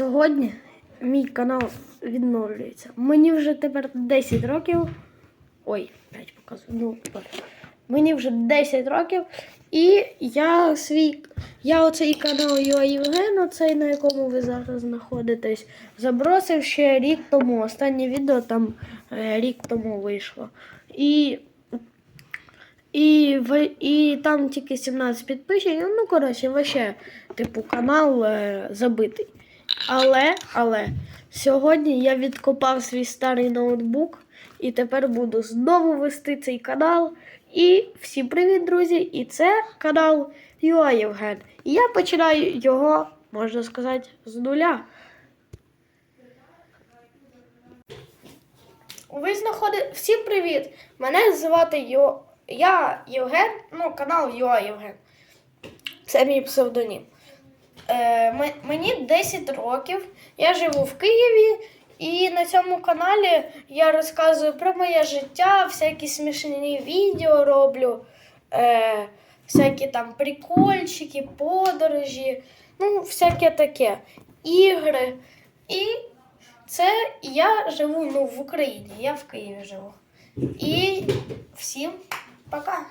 Сьогодні мій канал відновлюється. Мені вже тепер 10 років. Ой, 5 показую. Ну. Мені вже 10 років. І я свій. Я оцей канал Юа Євген, оцей, на якому ви зараз знаходитесь, забросив ще рік тому. Останнє відео там е, рік тому вийшло. І і, і там тільки 17 підписчиків. Ну, коротше, вообще, типу, канал е, забитий. Але, але сьогодні я відкопав свій старий ноутбук і тепер буду знову вести цей канал. І всім привіт, друзі! І це канал Юа Євген. І я починаю його, можна сказати, з нуля. Ви знаходите. Всім привіт! Мене звати Йо... Я Євген, ну, канал Юа Євген. Це мій псевдонім. Е, мені 10 років, я живу в Києві, і на цьому каналі я розказую про моє життя, всякі смішні відео роблю, е, всякі там прикольчики, подорожі, ну, всяке таке, ігри. І це я живу ну, в Україні, я в Києві живу. І всім пока.